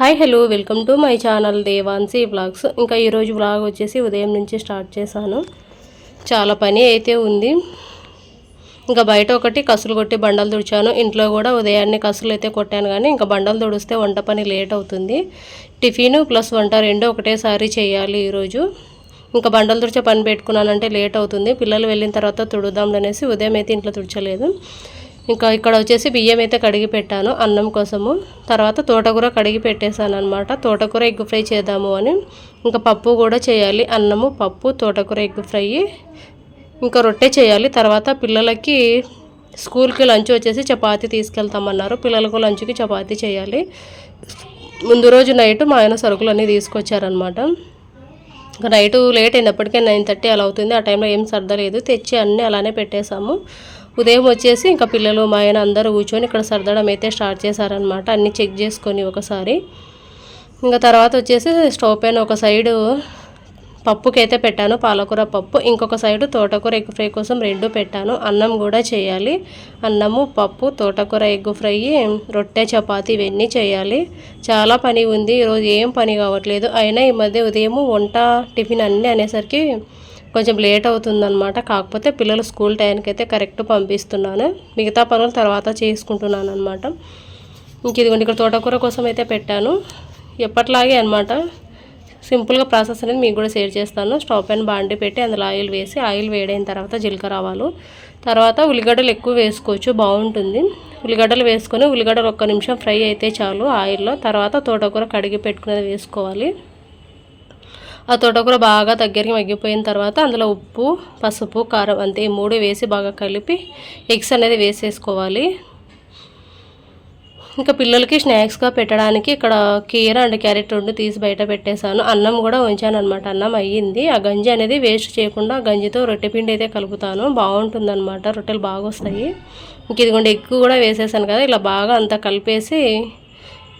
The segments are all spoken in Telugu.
Hi hello welcome to my channel Devansi vlogs ఇంకా ఈరోజు బ్లాగ్ వచ్చేసి ఉదయం నుంచి స్టార్ట్ చేశాను. చాలా పని అయితే ఉంది. ఇంకా బయట ఒకటి కసులు కొట్టి బండలు తుడిచాను. ఇంట్లో కూడా ఉదయాన్నే కసులు అయితే కొట్టాను కానీ ఇంకా బండలు తుడిస్తే వంట పని లేట్ అవుతుంది. టిఫిన్ ప్లస్ వంట రెండు ఒకటేసారి చేయాలి ఈరోజు ఇంకా బండలు తుడిచే పని పెట్టుకున్నానంటే లేట్ అవుతుంది. పిల్లలు వెళ్ళిన తర్వాత తుడుదాం అనేసి ఉదయం అయితే ఇంట్లో తుడచలేదు. ఇంకా ఇక్కడ వచ్చేసి బియ్యం అయితే కడిగి పెట్టాను అన్నం కోసము. తర్వాత తోటకూర కడిగి పెట్టేశాను అనమాట తోటకూర ఎగ్ ఫ్రై చేద్దాము అని. ఇంకా పప్పు కూడా చేయాలి. అన్నము పప్పు తోటకూర ఎగ్ ఫ్రై. ఇంకా రొట్టె చేయాలి. తర్వాత పిల్లలకి స్కూల్కి లంచ్ వచ్చేసి చపాతి తీసుకెళ్తామన్నారు. పిల్లలకు లంచ్కి చపాతి చేయాలి. ముందు రోజు నైట్ మా ఆయన సరుకులు అన్నీ తీసుకొచ్చారనమాట ఇంకా నైట్ లేట్ అయినప్పటికీ నైన్ థర్టీ అలా అవుతుంది. ఆ టైంలో ఏం సర్దలేదు. తెచ్చి అన్నీ అలానే పెట్టేశాము. ఉదయం వచ్చేసి ఇంకా పిల్లలు మా ఆయన అందరూ కూర్చొని ఇక్కడ సర్దడం అయితే స్టార్ట్ చేశారనమాట అన్నీ చెక్ చేసుకొని ఒకసారి. ఇంకా తర్వాత వచ్చేసి స్టవ్ పైన ఒక సైడు పప్పుకైతే పెట్టాను పాలకూర పప్పు. ఇంకొక సైడు తోటకూర ఎగ్ ఫ్రై కోసం రెండు పెట్టాను. అన్నం కూడా చేయాలి. అన్నము పప్పు తోటకూర ఎగ్ ఫ్రై రొట్టె చపాతీ ఇవన్నీ చేయాలి. చాలా పని ఉంది. ఈరోజు ఏం పని కావట్లేదు. అయినా ఈ మధ్య ఉదయం వంట టిఫిన్ అన్నీ అనేసరికి కొంచెం లేట్ అవుతుందనమాట కాకపోతే పిల్లలు స్కూల్ టైంకి అయితే కరెక్ట్ పంపిస్తున్నాను. మిగతా పనులు తర్వాత చేసుకుంటున్నాను అనమాట ఇంక ఇదిగోండి ఇక్కడ తోటకూర కోసం అయితే పెట్టాను. ఎప్పట్లాగే అనమాట సింపుల్గా ప్రాసెస్ అనేది మీకు కూడా షేర్ చేస్తాను. స్టవ్ పైన బాండి పెట్టి అందులో ఆయిల్ వేసి ఆయిల్ వేడైన తర్వాత జీలకర్ర ఆవాలు తర్వాత ఉల్లిగడ్డలు ఎక్కువ వేసుకోవచ్చు బాగుంటుంది. ఉల్లిగడ్డలు వేసుకొని ఉల్లిగడ్డలు ఒక్క నిమిషం ఫ్రై అయితే చాలు ఆయిల్లో. తర్వాత తోటకూర కడిగి పెట్టుకునేది వేసుకోవాలి. ఆ తోటకూర బాగా దగ్గరికి మగ్గిపోయిన తర్వాత అందులో ఉప్పు పసుపు కారం అంతే ఈ మూడు వేసి బాగా కలిపి ఎగ్స్ అనేది వేసేసుకోవాలి. ఇంకా పిల్లలకి స్నాక్స్గా పెట్టడానికి ఇక్కడ కీర అండ్ క్యారెట్ రెండు తీసి బయట పెట్టేశాను. అన్నం కూడా ఉంచాను అనమాట అన్నం అయ్యింది. ఆ గంజి అనేది వేస్ట్ చేయకుండా గంజితో రొట్టె పిండి అయితే కలుపుతాను. బాగుంటుంది అనమాట రొట్టెలు బాగా వస్తాయి ఇంక ఇదిగోండి ఎక్కువ కూడా వేసేసాను కదా. ఇలా బాగా అంతా కలిపేసి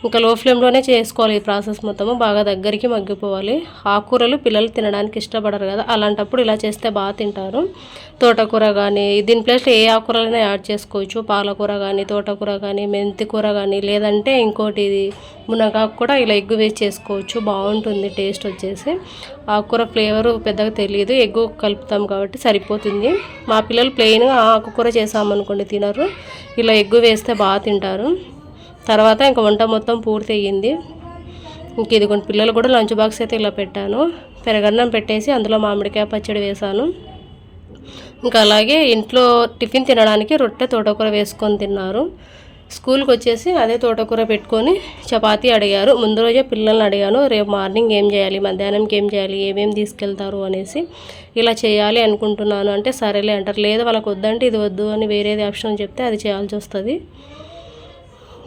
ఇంకా లో ఫ్లేమ్లోనే చేసుకోవాలి ఈ ప్రాసెస్ మొత్తము. బాగా దగ్గరికి మగ్గిపోవాలి. ఆకుకూరలు పిల్లలు తినడానికి ఇష్టపడరు కదా. అలాంటప్పుడు ఇలా చేస్తే బాగా తింటారు. తోటకూర కానీ దీని ప్లేస్లో ఏ ఆకుకూరలైనా యాడ్ చేసుకోవచ్చు. పాలకూర కానీ తోటకూర కానీ మెంతి కూర కానీ లేదంటే ఇంకోటి ఇది మునగాకు కూడా ఇలా ఎగ్గు వేసి చేసుకోవచ్చు. బాగుంటుంది టేస్ట్ వచ్చేసి. ఆకుకూర ఫ్లేవర్ పెద్దగా తెలియదు. ఎగ్గు కలుపుతాం కాబట్టి సరిపోతుంది. మా పిల్లలు ప్లెయిన్గా ఆకుకూర చేసామనుకోండి తినరు. ఇలా ఎగ్గు వేస్తే బాగా తింటారు. తర్వాత ఇంకా వంట మొత్తం పూర్తి అయ్యింది ఇంక ఇదిగోండి పిల్లలు కూడా లంచ్ బాక్స్ అయితే ఇలా పెట్టాను. పెరగన్నం పెట్టేసి అందులో మామిడికాయ పచ్చడి వేశాను ఇంకా అలాగే ఇంట్లో టిఫిన్ తినడానికి రొట్టె తోటకూర వేసుకొని తిన్నారు. స్కూల్కి వచ్చేసి అదే తోటకూర పెట్టుకొని చపాతీ అడిగారు. ముందు రోజే పిల్లల్ని అడిగాను రేపు మార్నింగ్ ఏం చేయాలి మధ్యాహ్నంకి ఏం చేయాలి ఏమేమి తీసుకెళ్తారు? అనేసి. ఇలా చేయాలి అనుకుంటున్నాను. అంటే సరేలే అంటారు. లేదు వాళ్ళకి వద్దంటే ఇది వద్దు అని వేరేది ఆప్షన్ చెప్తే అది చేయాల్సి వస్తుంది.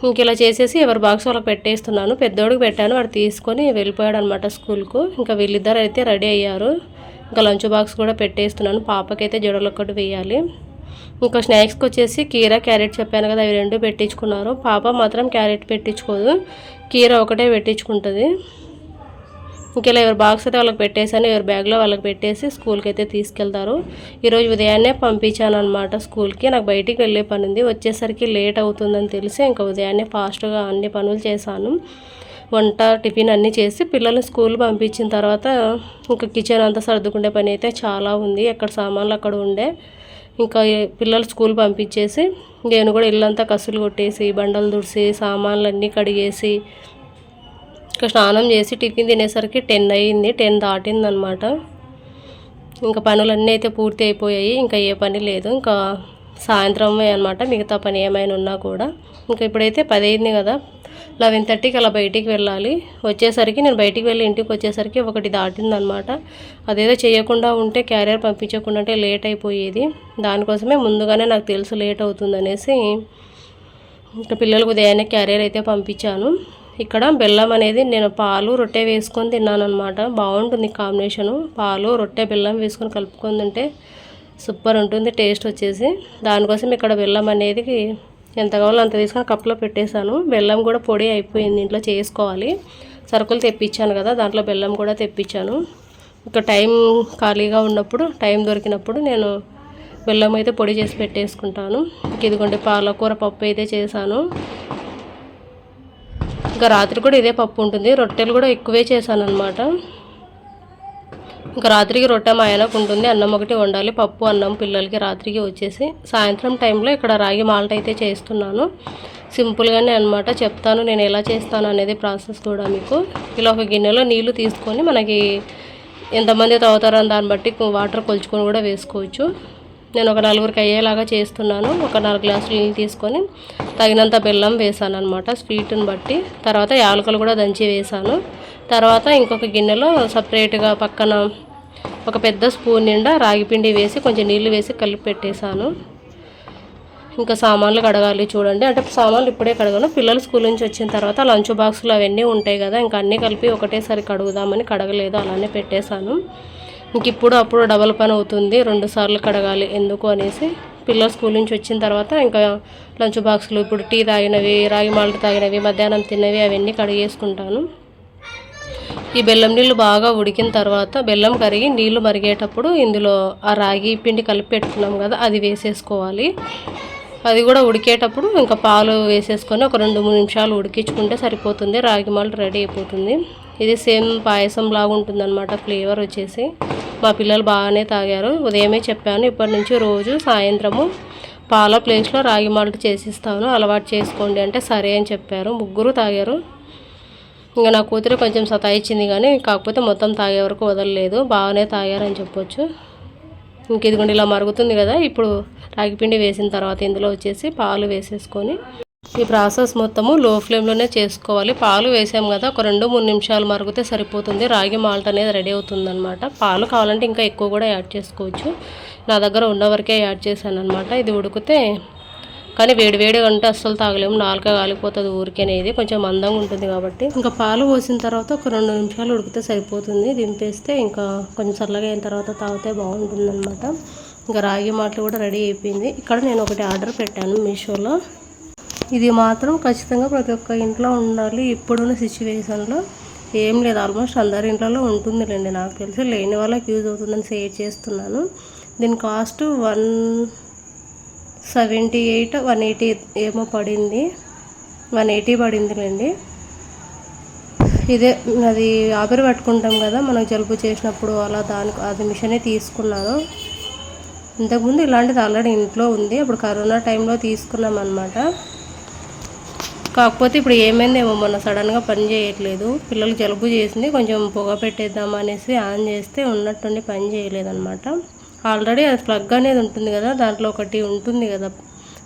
ఇంక ఇలా చేసేసి ఎవరి బాక్స్ వాళ్ళకి పెట్టేస్తున్నాను. పెద్దోడికి పెట్టాను. వాడు తీసుకొని వెళ్ళిపోయాడు అనమాట స్కూల్కు. ఇంకా వీళ్ళిద్దరు అయితే రెడీ అయ్యారు. ఇంకా లంచ్ బాక్స్ కూడా పెట్టేస్తున్నాను. పాపకైతే జడలు ఒక్కటి వేయాలి. ఇంకా స్నాక్స్కి వచ్చేసి కీర క్యారెట్ చెప్పాను కదా అవి రెండు పెట్టించుకున్నారు. పాప మాత్రం క్యారెట్ పెట్టించుకోదు. కీర ఒకటే పెట్టించుకుంటుంది. ఇంకెలా ఎవరి బాక్స్ అయితే వాళ్ళకి పెట్టేశాను ఎవరి బ్యాగ్లో వాళ్ళకి పెట్టేసి స్కూల్కి అయితే తీసుకెళ్తారు. ఈరోజు ఉదయాన్నే పంపించాను అనమాట స్కూల్కి. నాకు బయటికి వెళ్ళే పని ఉంది. వచ్చేసరికి లేట్ అవుతుందని తెలిసి ఇంకా ఉదయాన్నే ఫాస్ట్గా అన్ని పనులు చేశాను. వంట టిఫిన్ అన్నీ చేసి పిల్లల్ని స్కూల్ పంపించిన తర్వాత ఇంకా కిచెన్ అంతా సర్దుకునే పని అయితే చాలా ఉంది. ఎక్కడ సామాన్లు అక్కడ ఉండే. ఇంకా పిల్లలు స్కూల్ పంపించేసి నేను కూడా ఇల్లంతా కసులు కొట్టేసి బండలు దుడిసి సామాన్లు అన్నీ కడిగేసి ఇంకా స్నానం చేసి టిఫిన్ తినేసరికి టెన్ అయ్యింది టెన్ దాటింది అనమాట ఇంకా పనులన్నీ అయితే పూర్తి అయిపోయాయి ఇంకా ఏ పని లేదు. ఇంకా సాయంత్రమే అనమాట మిగతా పని ఏమైనా ఉన్నా కూడా. ఇంకా ఇప్పుడైతే పది అయింది కదా లెవెన్ థర్టీకి అలా బయటికి వెళ్ళాలి. వచ్చేసరికి నేను బయటికి వెళ్ళి ఇంటికి వచ్చేసరికి ఒకటి దాటిందనమాట. అదేదో చేయకుండా ఉంటే క్యారియర్ పంపించకుండా అంటే లేట్ అయిపోయేది. దానికోసమే ముందుగానే నాకు తెలుసు లేట్ అవుతుందనేసి ఇంకా పిల్లలకు ఉదయాన్నే క్యారియర్ అయితే పంపించాను. ఇక్కడ బెల్లం అనేది నేను పాలు రొట్టె వేసుకొని తిన్నాను అనమాట బాగుంటుంది కాంబినేషను పాలు రొట్టె బెల్లం వేసుకొని కలుపుకొని తింటే సూపర్ ఉంటుంది టేస్ట్ వచ్చేసి. దానికోసం ఇక్కడ బెల్లం అనేది ఎంత కావాలో అంత తీసుకొని కప్లో పెట్టేశాను. బెల్లం కూడా పొడి అయిపోయింది ఇంట్లో చేసుకోవాలి. సరుకులు తెప్పించాను కదా దాంట్లో బెల్లం కూడా తెప్పించాను. ఇక టైం ఖాళీగా ఉన్నప్పుడు టైం దొరికినప్పుడు నేను బెల్లం అయితే పొడి చేసి పెట్టేసుకుంటాను. ఇదిగోండి పాలకూర పప్పు అయితే చేశాను. ఇంకా రాత్రి కూడా ఇదే పప్పు ఉంటుంది. రొట్టెలు కూడా ఎక్కువే చేశాను అనమాట ఇంకా రాత్రికి రొట్టె మా ఆయనకు ఉంటుంది. అన్నం ఒకటి వండాలి. పప్పు అన్నం పిల్లలకి రాత్రికి వచ్చేసి సాయంత్రం టైంలో ఇక్కడ రాగి మాల్ట్ అయితే చేస్తున్నాను. సింపుల్గానే అనమాట చెప్తాను నేను ఎలా చేస్తాను అనేది ప్రాసెస్ కూడా మీకు. ఇలా ఒక గిన్నెలో నీళ్ళు తీసుకొని మనకి ఎంతమంది తాగుతారని దాన్ని బట్టి వాటర్ కొలుచుకొని కూడా వేసుకోవచ్చు. నేను ఒక నలుగురికి అయ్యేలాగా చేస్తున్నాను. ఒక నాలుగు గ్లాసులు నీళ్ళు తీసుకొని తగినంత బెల్లం వేసాను అనమాట స్వీట్ని బట్టి. తర్వాత యాలకులు కూడా దంచి వేసాను. తర్వాత ఇంకొక గిన్నెలో సపరేట్గా పక్కన ఒక పెద్ద స్పూన్ నిండా రాగిపిండి వేసి కొంచెం నీళ్ళు వేసి కలిపి పెట్టేశాను. ఇంకా సామాన్లు కడగాలి చూడండి. అంటే సామాన్లు ఇప్పుడే కడగను. పిల్లలు స్కూల్ నుంచి వచ్చిన తర్వాత లంచ్ బాక్సులు అవన్నీ ఉంటాయి కదా. ఇంకా అన్నీ కలిపి ఒకటేసారి కడుగుదామని కడగలేదు. అలానే పెట్టేశాను. ఇంక ఇప్పుడు అప్పుడు డబల్ పని అవుతుంది రెండు సార్లు కడగాలి. ఎందుకు అనేసి పిల్లలు స్కూల్ నుంచి వచ్చిన తర్వాత ఇంకా లంచ్ బాక్సులు ఇప్పుడు టీ తాగినవి రాగి మాల్ట్ తాగినవి మధ్యాహ్నం తిన్నవి అవన్నీ కడిగేసుకుంటాను. ఈ బెల్లం నీళ్ళు బాగా ఉడికిన తర్వాత బెల్లం కరిగి నీళ్ళు మరిగేటప్పుడు ఇందులో ఆ రాగి పిండి కలిపి పెట్టుకున్నాం కదా అది వేసేసుకోవాలి. అది కూడా ఉడికేటప్పుడు ఇంకా పాలు వేసేసుకొని ఒక రెండు మూడు నిమిషాలు ఉడికించుకుంటే సరిపోతుంది. రాగి మాల్ట్ రెడీ అయిపోతుంది. ఇది సేమ్ పాయసం లాగా ఉంటుందన్నమాట ఫ్లేవర్ వచ్చేసి. మా పిల్లలు బాగానే తాగారు. ఉదయమే చెప్పాను ఇప్పటి నుంచి రోజు సాయంత్రము పాల ప్లేస్లో రాగి మాల్ట్ చేసిస్తాను అలవాటు చేసుకోండి అంటే సరే అని చెప్పారు. ముగ్గురు తాగారు. ఇంకా నా కూతురు కొంచెం సతాయిచ్చింది కానీ కాకపోతే మొత్తం తాగే వరకు వదలలేదు. బాగానే తాగారని చెప్పొచ్చు. ఇంక ఇదిగోండి ఇలా మరుగుతుంది కదా. ఇప్పుడు రాగిపిండి వేసిన తర్వాత ఇందులో వచ్చేసి పాలు వేసేసుకొని ఈ ప్రాసెస్ మొత్తము లో ఫ్లేమ్లోనే చేసుకోవాలి. పాలు వేసాం కదా ఒక రెండు మూడు నిమిషాలు మరుగుతే సరిపోతుంది. రాగి మాల్ట్ అనేది రెడీ అవుతుందన్నమాట. పాలు కావాలంటే ఇంకా ఎక్కువ కూడా యాడ్ చేసుకోవచ్చు. నా దగ్గర ఉన్న వరకే యాడ్ చేశాను అనమాట ఇది ఉడికితే కానీ వేడి వేడి అంటే అస్సలు తాగలేము. నాలుక కాలిపోతుంది ఊరికేనేది కొంచెం మందంగా ఉంటుంది కాబట్టి. ఇంకా పాలు పోసిన తర్వాత ఒక రెండు నిమిషాలు ఉడికితే సరిపోతుంది. దింపేస్తే ఇంకా కొంచెం చల్లగా అయిన తర్వాత తాగితే బాగుంటుంది అనమాట ఇంకా రాగి మాటలు కూడా రెడీ అయిపోయింది. ఇక్కడ నేను ఒకటి ఆర్డర్ పెట్టాను మీషోలో. ఇది మాత్రం ఖచ్చితంగా ప్రతి ఒక్క ఇంట్లో ఉండాలి. ఇప్పుడున్న సిచ్యువేషన్లో ఏం లేదు. ఆల్మోస్ట్ అందరి ఇంట్లో ఉంటుందిలేండి. నాకు తెలిసి లేని వాళ్ళకి యూజ్ అవుతుందని షేర్ చేస్తున్నాను. దీని cost one seventy eight one eighty ఏమో పడింది. వన్ ఎయిటీ పడిందిలేండి. ఇదే అది ఆవిరి పట్టుకుంటాం కదా మనం జలుబు చేసినప్పుడు అలా దానికి అది మిషనే తీసుకున్నాను. ఇంతకుముందు ఇలాంటిది ఆల్రెడీ ఇంట్లో ఉంది. అప్పుడు కరోనా టైంలో తీసుకున్నాం అనమాట కాకపోతే ఇప్పుడు ఏమైందేమో మొన్న సడన్గా పని చేయట్లేదు. పిల్లలు జలుబు చేసింది కొంచెం పొగ పెట్టేద్దాం అనేసి ఆన్ చేస్తే ఉన్నట్టుండి పని చేయలేదన్నమాట. ఆల్రెడీ అది ప్లగ్ అనేది ఉంటుంది కదా దాంట్లో ఒకటి ఉంటుంది కదా.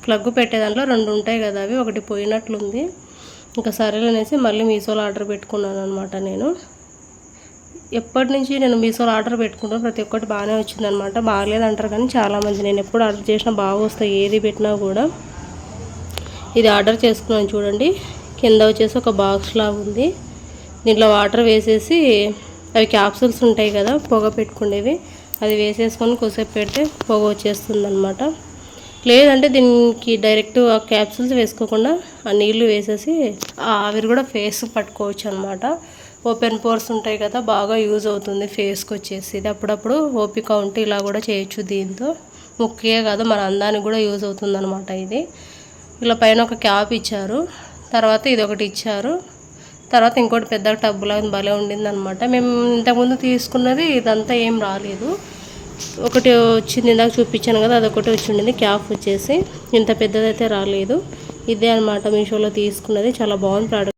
ప్లగ్ పెట్టే దాంట్లో రెండు ఉంటాయి కదా అవి ఒకటి పోయినట్లుంది. ఇంకా సరేలనేసి మళ్ళీ మీషోలో ఆర్డర్ పెట్టుకున్నాను అనమాట నేను. ఎప్పటి నుంచి నేను మీషోలో ఆర్డర్ పెట్టుకుంటాను ప్రతి ఒక్కటి బాగానే వచ్చిందనమాట బాగాలేదంటారు కానీ చాలామంది. నేను ఎప్పుడు ఆర్డర్ చేసినా బాగా వస్తాయి ఏది పెట్టినా కూడా. ఇది ఆర్డర్ చేసుకున్నాను చూడండి. కింద వచ్చేసి ఒక బాక్స్ లాగా ఉంది. దీంట్లో వాటర్ వేసేసి అవి క్యాప్సూల్స్ ఉంటాయి కదా పొగ పెట్టుకునేవి. అది వేసేసుకొని కొసేపు పెడితే పొగ వచ్చేస్తుంది అనమాట లేదంటే దీనికి డైరెక్ట్ ఆ క్యాప్సూల్స్ వేసుకోకుండా ఆ నీళ్ళు వేసేసి ఆ ఆవిరి కూడా ఫేస్ పట్టుకోవచ్చు అనమాట ఓపెన్ పోర్స్ ఉంటాయి కదా బాగా యూజ్ అవుతుంది ఫేస్కి వచ్చేసి. ఇది అప్పుడప్పుడు ఓపిక ఉంటే ఇలా కూడా చేయొచ్చు దీంతో. ముఖ్యే కాదు మన అందానికి కూడా యూజ్ అవుతుంది అనమాట ఇది. ఇలా పైన ఒక క్యాప్ ఇచ్చారు. తర్వాత ఇది ఒకటి ఇచ్చారు. తర్వాత ఇంకోటి పెద్ద టబ్బులా భలే ఉండింది అనమాట మేము ఇంతకుముందు తీసుకున్నది ఇదంతా ఏం రాలేదు. ఒకటి వచ్చింది ఇందాక చూపించాను కదా అదొకటి వచ్చి ఉండింది. క్యాప్ వచ్చేసి ఇంత పెద్దదైతే రాలేదు. ఇదే అనమాట మీషోలో తీసుకున్నది. చాలా బాగుంది ప్రోడక్ట్.